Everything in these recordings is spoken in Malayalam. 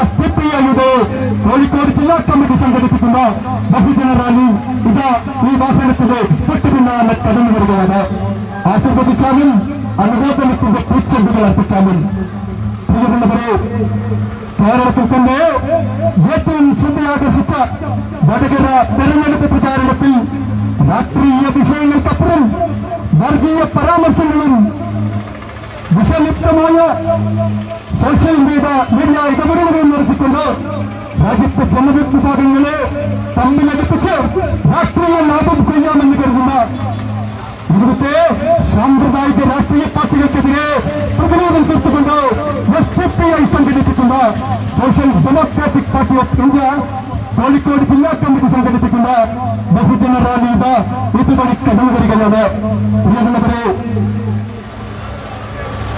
എസ് ഡി പി കോഴിക്കോട് ജില്ലാ കമ്മിറ്റി സംഘടിപ്പിക്കുന്ന ബഹുജന റാലി ഇതാ ഈ വാഹനത്തിന്റെ തൊട്ടു പിന്നാലെ കടന്നു വരികയാണ്. ആശീർവദിച്ചാലും അനുമോദനത്തിന്റെ പൂച്ചെണ്ടുകൾ അർപ്പിച്ചാലും. പ്രിയമുള്ളവരെ കേരളത്തിൽ തന്നെ ഏറ്റവും ശ്രദ്ധയാകർഷിച്ച വടകര തെരഞ്ഞെടുപ്പ് പ്രചാരണത്തിൽ രാഷ്ട്രീയ വിഷയങ്ങൾക്കപ്പുറം വർഗീയ പരാമർശങ്ങളും വിഷലിപ്തമായ സോഷ്യൽ മീഡിയ മീഡിയ ഇടപെടലുകൾ നടത്തിക്കൊണ്ട് രാജ്യത്തെ ജനവിഭാഗങ്ങളെ തമ്മിലടുപ്പിച്ച് രാഷ്ട്രീയ ലാഭം ചെയ്യാമെന്ന് കരുതുന്ന ഇവിടുത്തെ സാമ്പ്രദായിക രാഷ്ട്രീയ പാർട്ടികൾക്കെതിരെ പ്രതിരോധം തീർത്തുകൊണ്ട് എസ് എഫ് ഐ സംഘടിപ്പിക്കുന്ന social democratic party of India Kozhikode ജില്ലാ കമ്മിറ്റി സംഘടിപ്പിക്കുന്ന ബഹുജന റാലി ഇത് ഇതുവഴി കടന്നു വരികയാണ് പ്രിയമുള്ളവരെ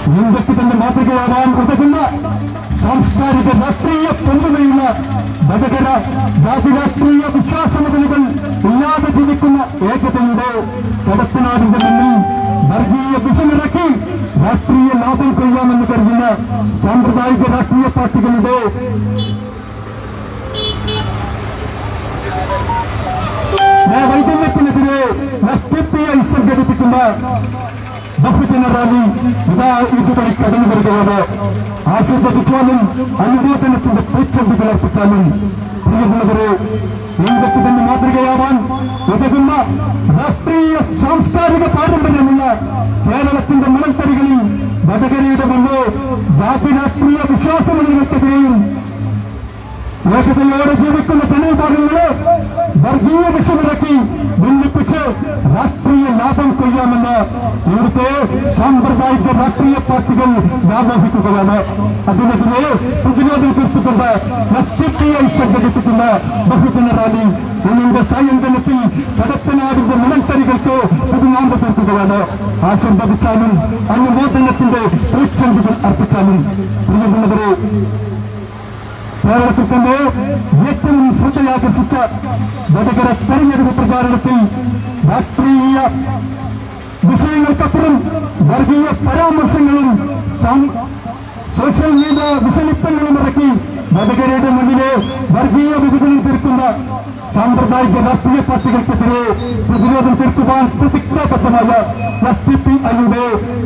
ഇന്ത്യയ്ക്ക് തന്നെ മാതൃകയാകാൻ ഉതകുന്ന സാംസ്കാരിക രാഷ്ട്രീയ പൊന്തുകയുള്ള വടകര ജാതി രാഷ്ട്രീയ വിശ്വാസമുതലുകൾ ഇല്ലാതെ ജീവിക്കുന്ന ഏകതയുടെ കടത്തനാടിന്റെ മുന്നിൽ വർഗീയ വിഷമിറക്കി രാഷ്ട്രീയ ലാഭം കൊയ്യാമെന്ന് കരുതുന്ന സാമ്പ്രദായിക രാഷ്ട്രീയ പാർട്ടികളുടെ വൈകല്യത്തിനെതിരെ എസ് ഡി പി ബഹുജന റാലി ഇതാ ഇതുവഴി കടന്നു വരികയാണ്. ആശീർവദിച്ചാലും അനുമോദനത്തിന്റെ പൂച്ചെണ്ടുകൾ അർപ്പിച്ചാലും പ്രിയമുള്ളവരെ ഇന്ത്യയ്ക്ക് തന്നെ മാതൃകയാവാൻ ഉതകുന്ന രാഷ്ട്രീയ സാംസ്കാരിക പാരമ്പര്യമുള്ള കേരളത്തിന്റെ മണൽത്തരികളിൽ വടകരയുടെ മണ്ണോ ജാതി രാഷ്ട്രീയ വിശ്വാസമുള്ളവർക്കെതിരെയും ഏകതയോടെ ജീവിക്കുന്ന ജനവിഭാഗങ്ങളെ വർഗീയ വിഷമിറക്കി ഭിന്നിപ്പിച്ച് രാഷ്ട്രീയ ലാഭം കൊയ്യാമെന്ന് ഇവിടുത്തെ സാമ്പ്രദായിക രാഷ്ട്രീയ പാർട്ടികൾ വ്യാമോഹിക്കുകയാണ് അദ്ദേഹത്തിന് പ്രതിരോധം തീർത്തിട്ടുണ്ട് എസ് ഡി പി ഐ സംഘടിപ്പിക്കുന്ന ബഹുജന റാലി ഇന്നിന്റെ സായന്തനത്തിൽ കടത്തനാടിന്റെ മണൽത്തരികൾക്ക് പുതുനാമ്പ് തീർക്കുകയാണ് ആശീർവദിച്ചാലും അനുമോദനത്തിന്റെ പൂച്ചെണ്ടുകൾ അർപ്പിച്ചാലും പ്രിയമുള്ളവരെ കേരളത്തിൽ തന്നെ ഏറ്റവും ശ്രദ്ധയാകർഷിച്ച വടകര തെരഞ്ഞെടുപ്പ് പ്രചാരണത്തിൽ രാഷ്ട്രീയ വിഷയങ്ങൾക്കപ്പുറം വർഗീയ പരാമർശങ്ങളും സോഷ്യൽ മീഡിയ വിഷലിപ്തങ്ങളും ഇറക്കി വടകരയുടെ മുന്നിലെ വർഗീയ വിഭജനം തീർക്കുന്ന സാമ്പ്രദായിക രാഷ്ട്രീയ പാർട്ടികൾക്കെതിരെ പ്രതിരോധം തീർക്കുവാൻ പ്രതിജ്ഞാബദ്ധമായ എസ് ഡി പി ഐയുടെ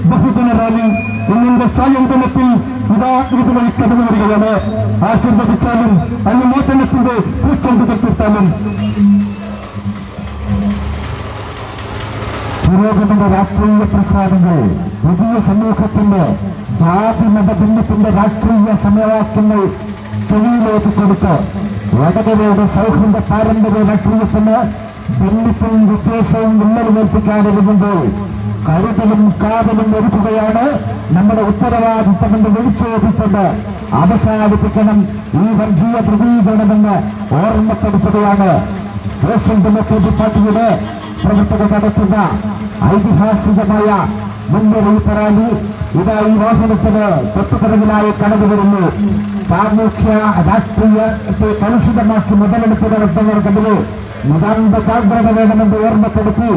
ബഹുജന റാലി ഇന്നിന്റെ സായന്തനത്തിൽ ഇതാ ഇതുവഴി കടന്നു വരികയാണ് ആശീർവദിച്ചാലും അനുമോചനത്തിന്റെ പൂച്ചെണ്ടുകൾ തീർത്താലും പുരോഗമന രാഷ്ട്രീയ പ്രസ്ഥാനങ്ങൾ പുതിയ സമൂഹത്തിന്റെ ജാതി മത ഭിന്നത്തിന്റെ രാഷ്ട്രീയ സമവാക്യങ്ങൾ ചെവിയിലേക്ക് കൊടുത്ത് വടകരയുടെ സൗഹൃദ പാരമ്പര്യ രാഷ്ട്രീയത്തിന് ഭിന്നിപ്പും വിദ്വേഷവും വിള്ളലുമേൽപ്പിക്കാനൊരുങ്ങുമ്പോൾ കരുതലും കാതലും ഒരുക്കുകയാണ് നമ്മുടെ ഉത്തരവാദിത്തമെന്ന് വിളിച്ചോദിക്കൊണ്ട് അവസാനിപ്പിക്കണം. ഈ വർഗീയ ധ്രുവീകരണമെന്ന് ഓർമ്മപ്പെടുത്തുകയാണ്. സോഷ്യൽ ഡെമോക്രാറ്റിക് പാർട്ടിയുടെ പ്രവർത്തകർ നടത്തുന്ന ഐതിഹാസികമായ മുന്നറിയിപ്പ് റാലി ഇതാ ഈ വാഹനത്തിന് തൊട്ടുപിറകിലായി കടന്നു വരുന്നു. സാമൂഹ്യ രാഷ്ട്രീയത്തെ കലുഷിതമാക്കി മുതലെടുപ്പ് നടത്തുന്നവർക്കെതിരെ നിതാന്ത ജാഗ്രത വേണമെന്ന് ഓർമ്മപ്പെടുത്തി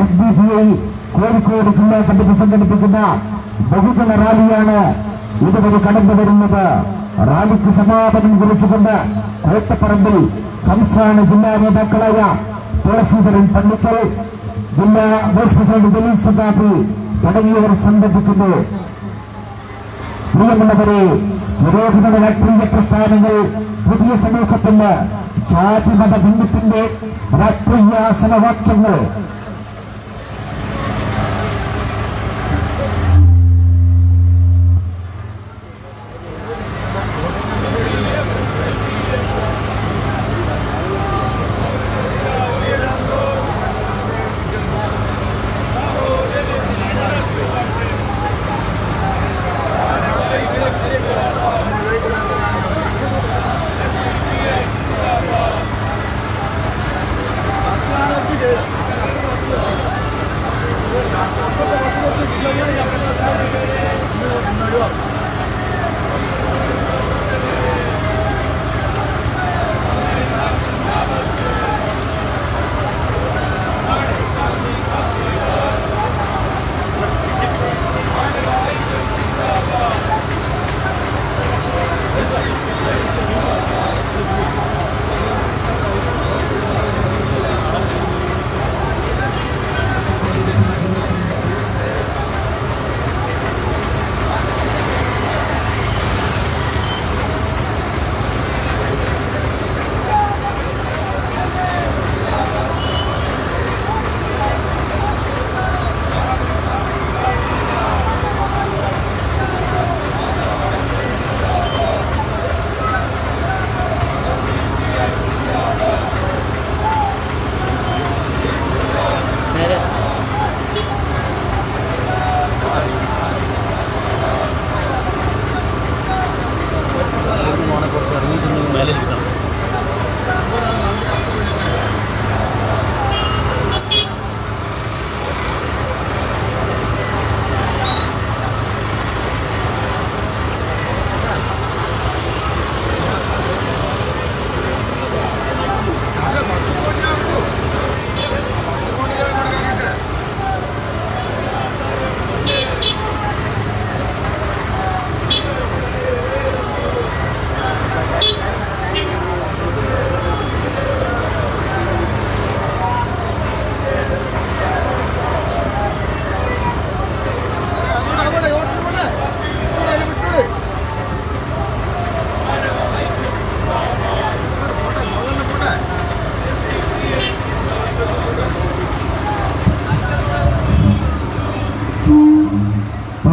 S D P I Kozhikode ജില്ലാ കമ്മിറ്റി സംഘടിപ്പിക്കുന്ന ബഹുജന റാലിയാണ് ഇതുവരെ കടന്നു വരുന്നത് റാലിക്ക് സമാപനം കുറിച്ചുകൊണ്ട് കോട്ടപ്പറമ്പിൽ സംസ്ഥാന ജില്ലാ നേതാക്കളായ തുളസീധരൻ പള്ളിക്കൽ ജില്ലാ വൈസ് പ്രസിഡന്റ് ദലീൽ സദാബി തുടങ്ങിയവർ സംബന്ധിക്കുന്നു. പ്രിയമുള്ളവരെ പുരോഹിത രാഷ്ട്രീയ പ്രസ്ഥാനങ്ങൾ പുതിയ സമൂഹത്തിന് ജാതിമത ഭിന്നിപ്പിന്റെ രാഷ്ട്രീയ സമവാക്യങ്ങൾ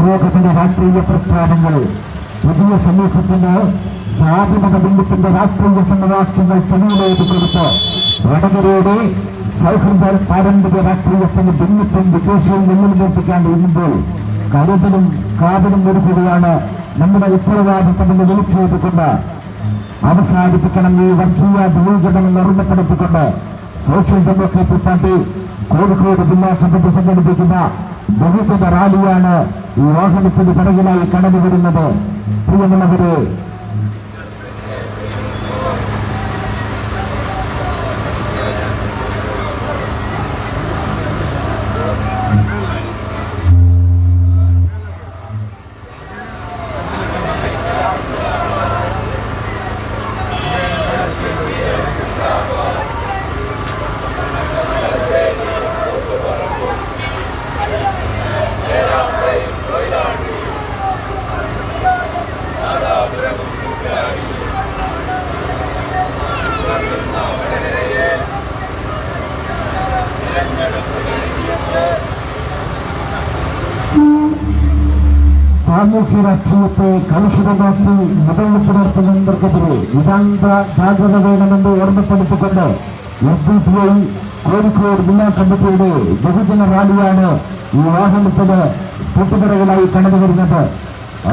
പുരോഗമന രാഷ്ട്രീയ പ്രസ്ഥാനങ്ങൾ പുതിയ സമൂഹത്തിന് ജാതിമത ബന്ധത്തിന്റെ രാഷ്ട്രീയ സമവാക്യങ്ങൾ ചെവിയിലേക്ക് കൊടുത്ത് വടകരയുടെ സൗഹൃദ പാരമ്പര്യ രാഷ്ട്രീയത്തിന് ഭിന്നിപ്പും വിദേശവും മുന്നിൽ ഇരിക്കുമ്പോൾ കരുതലും കാതലും വരുത്തുകയാണ് നമ്മുടെ ഉത്തരവാദിത്തമെന്ന് വിളിച്ചുകൊണ്ട് അവസാനിപ്പിക്കണം ഈ വർഗീയ ധ്രുവീകരണം ഓർമ്മപ്പെടുത്തിക്കൊണ്ട് സോഷ്യൽ ഡെമോക്രാറ്റിക് പാർട്ടി കോഴിക്കോട് ജില്ലാ കമ്മിറ്റി സംഘടിപ്പിക്കുന്ന ബഹുജന റാലിയാണ് ഈ വാഹനത്തിന് പിറകിലായി കടന്നു വരുന്നത് പ്രിയമുള്ളവരെ സാമൂഹ്യ രാഷ്ട്രീയത്തെ കലുഷിതമാക്കി മുതൽ പുലർത്തുന്നവർക്കെതിരെ വിദാന്ത ജാഗ്രത വേണമെന്ന് ഓർമ്മപ്പെടുത്തിക്കൊണ്ട് S D P I Kozhikode ജില്ലാ കമ്മിറ്റിയുടെ ബഹുജന റാലിയാണ് ഈ വാഹനത്തിന് തൊട്ടുപിറകിലായി കടന്നു വരുന്നത്.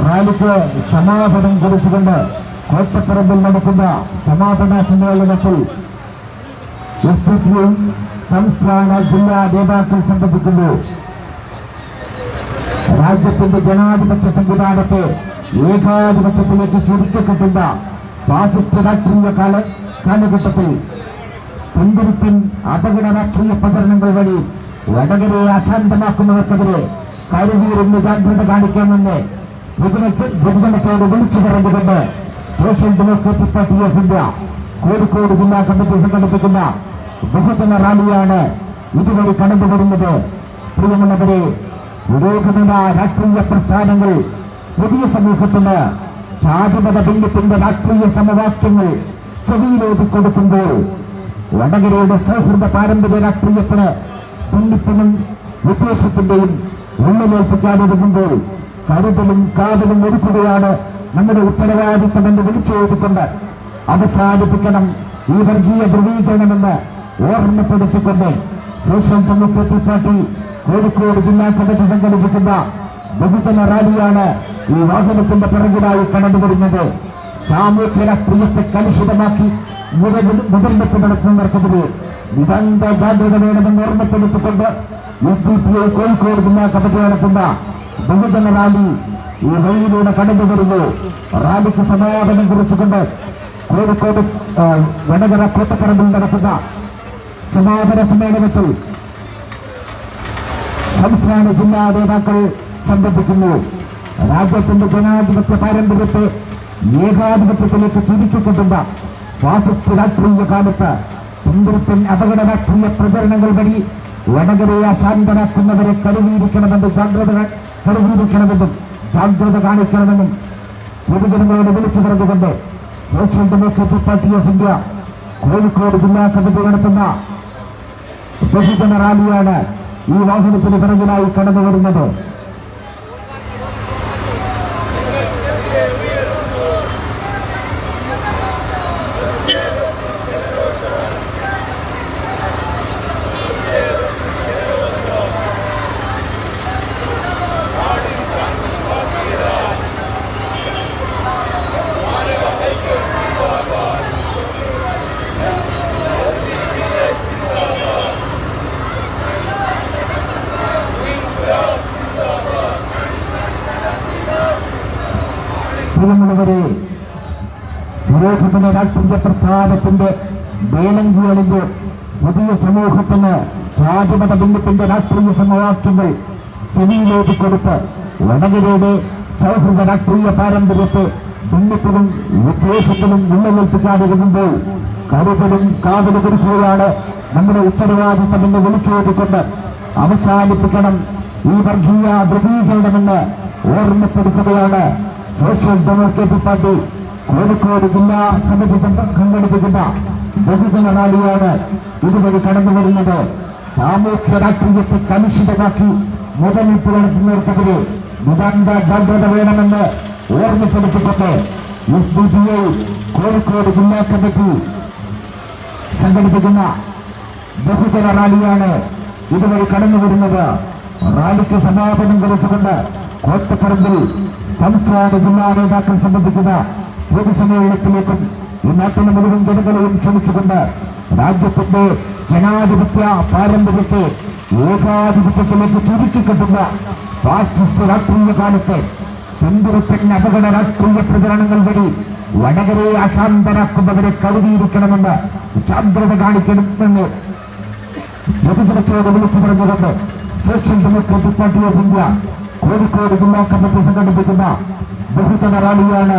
റാലിക്ക് സമാപനം കുറിച്ചുകൊണ്ട് കോട്ടപ്പറമ്പിൽ നടക്കുന്ന സമാപന സമ്മേളനത്തിൽ എസ് ഡി പി ഐ സംസ്ഥാന ജില്ലാ നേതാക്കൾ സംബന്ധിക്കുന്നു. രാജ്യത്തിന്റെ ജനാധിപത്യ സംവിധാനത്തെ ഏകാധിപത്യത്തിലേക്ക് ചുരുക്കിക്കൊണ്ടുള്ള ഫാസിസ്റ്റ് രാഷ്ട്രീയ കാല കാലഘട്ടത്തിൽ പിന്തിരിപ്പിൻ അപകട രാഷ്ട്രീയ പ്രചരണങ്ങൾ വഴി വടകരയെ അശാന്തമാക്കുന്നവർക്കെതിരെ കരുതിയിരുന്ന് ജാഗ്രത കാണിക്കണമെന്ന് വിഭജന- വിഭജനത്തോട് വിളിച്ചു പറഞ്ഞുകൊണ്ട് social democratic party of India Kozhikode ജില്ലാ കമ്മിറ്റി സംഘടിപ്പിക്കുന്ന ബഹുജന റാലിയാണ് ഇതുവഴി കടന്നു വരുന്നത് പ്രിയമുള്ളവരെ പുരോഗമന രാഷ്ട്രീയ പ്രസ്ഥാനങ്ങൾ പുതിയ സമൂഹത്തിന് ജാതിമത ഭിന്നത്തിന്റെ രാഷ്ട്രീയ സമവാക്യങ്ങൾ ചെവിയിലേക്ക് കൊടുക്കുമ്പോൾ വടകരയുടെ സൗഹൃദ പാരമ്പര്യ രാഷ്ട്രീയത്തിന് ഭിന്നിപ്പിനും വിദ്വേഷത്തിന്റെയും ഉള്ളിലേൽപ്പിക്കാതിരിക്കുമ്പോൾ കരുതലും കാതലും ഒരുക്കുകയാണ് നമ്മുടെ ഉത്തരവാദിത്തമെന്ന് വിളിച്ചെഴുതിക്കൊണ്ട് അവസാനിപ്പിക്കണം ഈ വർഗീയ ധ്രുവീകരണമെന്ന് ഓർമ്മപ്പെടുത്തിക്കൊണ്ട് സോഷ്യൽ ഡെമോക്രാറ്റിക് പാർട്ടി കോഴിക്കോട് ജില്ലാ കമ്മിറ്റി സംഘടിപ്പിക്കുന്ന ബഹുജന റാലിയാണ് ഈ വാഹനത്തിന്റെ പിറകിലായി കടന്നു വരുന്നത്. സാമൂഹ്യ രാഷ്ട്രീയത്തെ കലുഷിതമാക്കി മുതലെടുപ്പ് നടത്തുന്നവർക്കെതിരെ നിതാന്ത ജാഗ്രത വേണമെന്ന് ഓർമ്മപ്പെടുത്തിക്കൊണ്ട് S D P I Kozhikode ജില്ലാ കമ്മിറ്റി നടത്തുന്ന ബഹുജന റാലി ഈ വഴിയിലൂടെ കടന്നു വരുന്നു. റാലിക്ക് സമാപനം കുറിച്ചുകൊണ്ട് കോഴിക്കോട് വടകര കോട്ടപ്പറമ്പിൽ നടത്തുന്ന സമാപന സമ്മേളനത്തിൽ സംസ്ഥാന ജില്ലാ നേതാക്കൾ സംബന്ധിക്കുന്നു. രാജ്യത്തിന്റെ ജനാധിപത്യ പാരമ്പര്യത്തെ ഏകാധിപത്യത്തിലേക്ക് ചുരുക്കിക്കൊണ്ടുള്ള ഫാസിസ്റ്റ് രാഷ്ട്രീയ കാലത്ത് പിന്തിരിപ്പൻ അപകട രാഷ്ട്രീയ പ്രചരണങ്ങൾ വഴി വടകരയെ അശാന്തരാക്കുന്നവരെ കരുതിയിരിക്കണമെന്നും ജാഗ്രത കരുതിയിരിക്കണമെന്നും ജാഗ്രത കാണിക്കണമെന്നും പൊതുജനങ്ങളോട് വിളിച്ചു പറഞ്ഞുകൊണ്ട് social democratic party of India Kozhikode ജില്ലാ കമ്മിറ്റി നടത്തുന്ന ബഹുജന റാലിയാണ് ഈ വാഹനത്തിന് പിറകിലായി കടന്നു വരുന്നത് പ്രിയമുള്ളവരെ പുരോഗമന രാഷ്ട്രീയ പ്രസ്ഥാനത്തിന്റെ വേലങ്കികളിന്റെ പുതിയ സമൂഹത്തിന് ജാതിമത ഭിന്നത്തിന്റെ രാഷ്ട്രീയ സമവാക്യങ്ങൾ ചെവിയിലേക്ക് കൊടുത്ത് വടകരയുടെ സൗഹൃദ രാഷ്ട്രീയ പാരമ്പര്യത്തെ ഭിന്നത്തിലും വിദ്വേഷത്തിലും വരുമ്പോൾ കരുതലും കാതലും കൊടുക്കുകയാണ് നമ്മുടെ ഉത്തരവാദിത്തമെന്ന് വിളിച്ചുകൊണ്ട് അവസാനിപ്പിക്കണം ഈ വർഗീയ ധ്രുവീകരണമെന്ന് ഓർമ്മപ്പെടുത്തുകയാണ് സോഷ്യൽ ഡെമോക്രാറ്റിക് പാർട്ടി. കോഴിക്കോട് ജില്ലാ കമ്മിറ്റി സംഘ- സംഘടിപ്പിക്കുന്ന ബഹുജന റാലിയാണ് ഇതുവഴി കടന്നു വരുന്നത്. സാമൂഹ്യ രാഷ്ട്രീയത്തെ കലുഷിതമാക്കി മുതലിപ്പ് നടത്തുന്നവർക്കെതിരെ നിതാന്ത ജാഗ്രത വേണമെന്ന് ഓർമ്മപ്പെടുത്തിക്കൊണ്ട് S D P I Kozhikode ജില്ലാ കമ്മിറ്റി സംഘടിപ്പിക്കുന്ന ബഹുജന റാലിയാണ് ഇതുവഴി കടന്നു വരുന്നത്. റാലിക്ക് സമാപനം കുറിച്ചുകൊണ്ട് കോട്ടപ്പറമ്പിൽ സംസ്ഥാന ജില്ലാ നേതാക്കൾ സംബന്ധിക്കുന്ന പൊതുസമ്മേളനത്തിലേക്കും ഈ നാട്ടിലെ മുഴുവൻ ജനങ്ങളെയും ക്ഷണിച്ചുകൊണ്ട് രാജ്യത്തിന്റെ ജനാധിപത്യ പാരമ്പര്യത്തെ ഏകാധിപത്യത്തിലേക്ക് ചുരുക്കിക്കെട്ടുന്ന ഫാസിസ്റ്റ് രാഷ്ട്രീയ കാലത്ത് പിന്തുണത്തിന് അപകട രാഷ്ട്രീയ പ്രചരണങ്ങൾ വഴി വടകരെ അശാന്തരാക്കുന്നവരെ കരുതിയിരിക്കണമെന്ന് ജാഗ്രത കാണിക്കണമെന്ന് പൊതുജനത്തോട് വിളിച്ചു പറഞ്ഞുകൊണ്ട് social democratic party of India Kozhikode ജില്ലാ കമ്മിറ്റി സംഘടിപ്പിക്കുന്ന ബഹുജന റാലിയാണ്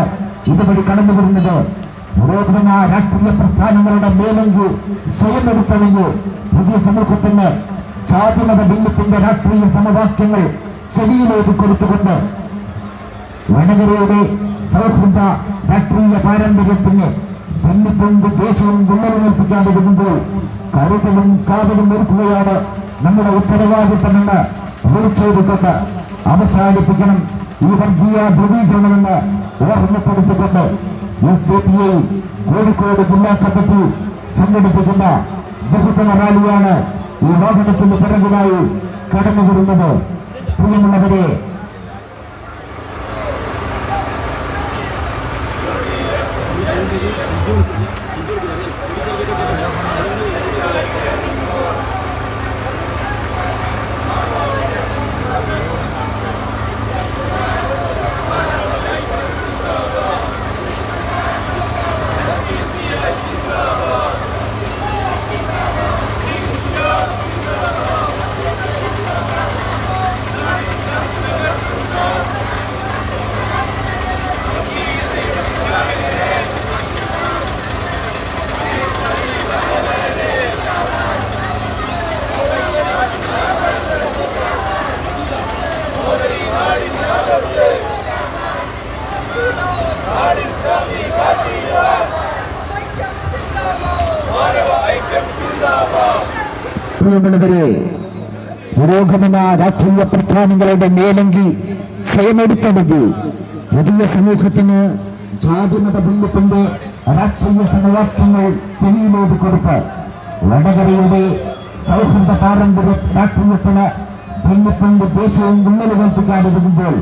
ഇതുവഴി കടന്നു വരുന്നത് പുരോഗമന രാഷ്ട്രീയ പ്രസ്ഥാനങ്ങളുടെ മേലങ്കി സ്വയം എടുത്തണിഞ്ഞ് പുതിയ സമൂഹത്തിന് ജാതിമത ഭിന്നത്തിന്റെ രാഷ്ട്രീയ സമവാക്യങ്ങൾ ചെവിയിലേക്ക് കൊടുത്തുകൊണ്ട് വടകരയുടെ സൗഹൃദ രാഷ്ട്രീയ പാരമ്പര്യത്തിന് പെണ്ണിപ്പൊണ്ട് ദേശവും ഗുണമേൽപ്പിക്കാതിരുമ്പോൾ കരുതലും കാതലും ഒരുക്കുകയാണ് നമ്മുടെ ഉത്തരവാദിത്തമെന്ന് വിളിച്ചെടുക്കൊണ്ട് അവസാനിപ്പിക്കണം. ഈ വർഗീയ ധ്രുവീകരണമെന്ന് ഓർമ്മപ്പെടുത്തിക്കൊണ്ട് S D P I Kozhikode ജില്ലാ കമ്മിറ്റി സംഘടിപ്പിക്കുന്ന ബഹുജന റാലിയാണ് ഈ വാഹനത്തിന്റെ പിറകിലായി കടന്നു വരുന്നത് പ്രിയമുള്ളവരെ പ്രിയമുള്ളവരെ പുരോഗമന രാഷ്ട്രീയ പ്രസ്ഥാനങ്ങളുടെ മേലങ്കി സ്വയമെടുത്തത് പുതിയ സമൂഹത്തിന് ജാതിമത ഭിന്നത്തിന്റെ രാഷ്ട്രീയ സമവാക്യങ്ങൾ ചെവിയിലേത് കൊടുത്ത് വടകരയുടെ സൗഹൃദ പാരമ്പര്യ രാഷ്ട്രീയത്തിന് ഭിന്നത്തിന്റെ ദേശവും ഉന്നലുകൽപ്പിക്കാതിരുമ്പോൾ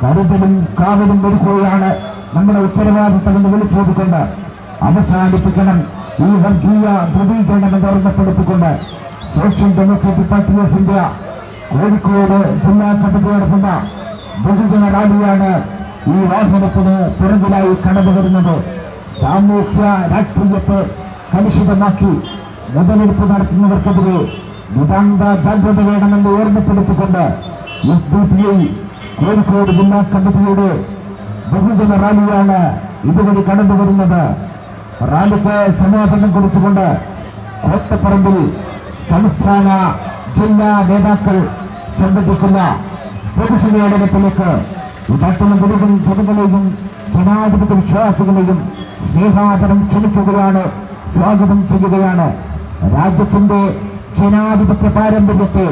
കരുതലും കാവലും ഒരുക്കുകയാണ് നമ്മുടെ ഉത്തരവാദിത്തമെന്ന് വിളിച്ചോടിക്കൊണ്ട് അവസാനിപ്പിക്കണം ഈ വർഗീയ ധ്രുവീകരണം എന്ന് ഓർമ്മപ്പെടുത്തിക്കൊണ്ട് social democratic party of India Kozhikode ജില്ലാ കമ്മിറ്റി നടത്തുന്ന ബഹുജന റാലിയാണ് ഈ വാഹനത്തിന് പിറകിലായി കടന്നു വരുന്നത്. സാമൂഹ്യ രാഷ്ട്രീയത്തെ കലുഷിതമാക്കി മുതലെടുപ്പ് നടത്തുന്നവർക്കെതിരെ നിതാന്ത ജാഗ്രത വേണമെന്ന് ഓർമ്മപ്പെടുത്തിക്കൊണ്ട് S D P I Kozhikode ജില്ലാ കമ്മിറ്റിയുടെ ബഹുജന റാലിയാണ് ഇതുവഴി കടന്നു വരുന്നത്. റാലിക്ക് സമാപനം കൊടുത്തുകൊണ്ട് കോട്ടപ്പറമ്പിൽ സംസ്ഥാന ജില്ലാ നേതാക്കൾ സംബന്ധിക്കുന്ന പൊതുസമ്മേളനത്തിലേക്ക് മുഴുവൻ ജനങ്ങളെയും ജനാധിപത്യ വിശ്വാസികളെയും സ്നേഹാദരം ക്ഷണിക്കുകയാണ് സ്വാഗതം ചെയ്യുകയാണ്. രാജ്യത്തിന്റെ ജനാധിപത്യ പാരമ്പര്യത്തെ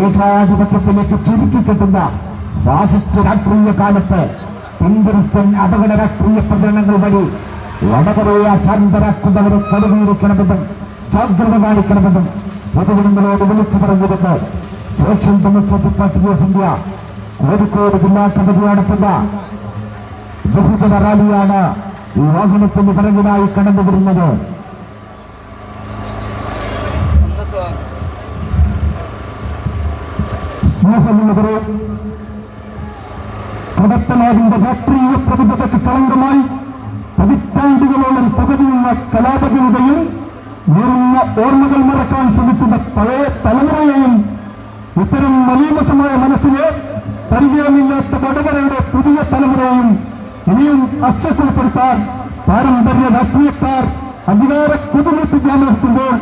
ഏകാധിപത്യത്തിലേക്ക് ചുരുക്കിക്കെട്ടുന്ന ഫാസിസ്റ്റ് രാഷ്ട്രീയ കാലത്ത് പിന്തിരിപ്പൻ അപകട രാഷ്ട്രീയ പ്രചരണങ്ങൾ വഴി വടകരയെ അശാന്തരാക്കുന്നവരെ കരുതിയിരിക്കണമെന്നും ജാഗ്രത കാണിക്കണമെന്നും പൊതുജനങ്ങളോട് വിളിച്ചു പറഞ്ഞിരുന്നു. Social democratic party of India Kozhikode ജില്ലാ കമ്മിറ്റി നടത്തുന്ന ബഹുജന റാലിയാണ് ഈ വാഹനത്തിന് പിറകിലായി കടന്നു വരുന്നത് സ്നേഹമുള്ളവരെ കടത്തനാടിന്റെ രാഷ്ട്രീയ പ്രതിബദ്ധത കളങ്കമായി പതിറ്റാണ്ടുകളോളം പകുതിയുള്ള കലാപങ്ങളുടെയും നീറുന്ന ഓർമ്മകൾ മറക്കാൻ ശ്രമിക്കുന്ന പഴയ തലമുറയെയും ഇത്തരം മലീമസമായ മനസ്സിനെ പരിചയമില്ലാത്ത വടകരയുടെ പുതിയ തലമുറയെയും ഇനിയും അസ്വസ്ഥപ്പെടുത്താൻ പാരമ്പര്യ രാഷ്ട്രീയക്കാർ അധികാര കുതിർത്തിക്കാൻ നിർത്തുമ്പോൾ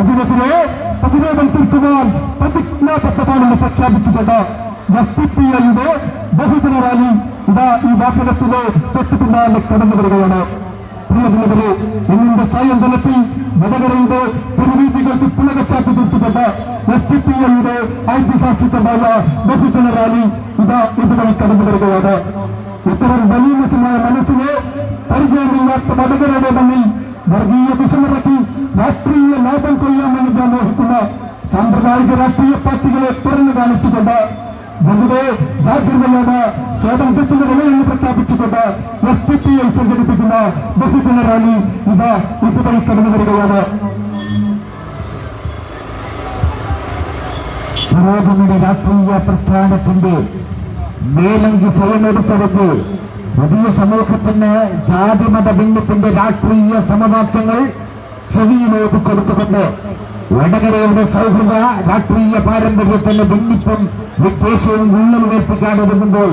അതിനെതിരെ പ്രതിരോധം തീർക്കുവാൻ പ്രതിജ്ഞാബദ്ധമാണെന്ന് പ്രഖ്യാപിച്ചുകൊണ്ട് എസ് പി ഐയുടെ ബഹുജന റാലി ഇതാ ഈ വാഹനത്തിലെ തൊട്ടു പിന്നാലെ കടന്നു വരികയാണ്. പ്രിയമുള്ളവരെ ഇന്നിന്റെ സായന്തനത്തിൽ തെരുവീതികൾക്ക് പുളകച്ചാത്തി തീർത്തുകൊണ്ട് എസ് ഡി പി ഐയുടെ ഐതിഹാസികമായ ബഹുജന റാലി ഇതാ ഇതുവഴി കടന്നു വരികയാണ്. ഇത്തരം ബലീനസമായ മനസ്സിനെ പരിചയമില്ലാത്ത മതകരുടെ മുന്നിൽ വർഗീയ വിഷമിറക്കി രാഷ്ട്രീയ ലാഭം കൊയ്യാമെന്ന് ഞാൻ മോഹിക്കുന്ന സാമ്പ്രദായിക രാഷ്ട്രീയ പാർട്ടികളെ തുറന്നു കാണിച്ചുകൊണ്ട് വെറുതെ ജാഗ്രതയോട് സ്വാതന്ത്ര്യത്തിന്റെ വിലയെന്ന് പ്രഖ്യാപിച്ചുകൊണ്ട് എസ് പി പി ഐ സംഘടിപ്പിക്കുന്ന ബഹുജന റാലി ഇതാ ഇതുവഴി കടന്നു വരികയാണ് പുരോഗമന രാഷ്ട്രീയ പ്രസ്ഥാനത്തിന്റെ മേലങ്കി സ്വയമെടുത്തവർക്ക് പുതിയ സമൂഹത്തിന് ജാതിമത ഭിന്നത്തിന്റെ രാഷ്ട്രീയ സമവാക്യങ്ങൾ ചെവിയിലേക്ക് കൊടുത്തുകൊണ്ട് വടകരയുടെ സൗഹൃദ രാഷ്ട്രീയ പാരമ്പര്യത്തിന്റെ ഭിന്നിപ്പും വിദ്വേഷവും ഉള്ളലുമേൽപ്പിക്കാൻ ഒരുങ്ങുമ്പോൾ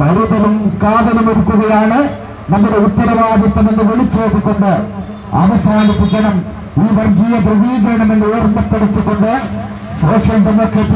കരുതലും കാതലും ഒരുക്കുകയാണ്. നമ്മുടെ ഉത്തരവാദിത്തം എന്ന് വിളിച്ചോട്ടിക്കൊണ്ട് അവസാനിപ്പിക്കണം. ഈ വർഗീയ ധ്രുവീകരണം എന്ന് ഓർമ്മപ്പെടുത്തിക്കൊണ്ട് സോഷ്യൽ ഡെമോക്രാറ്റിക്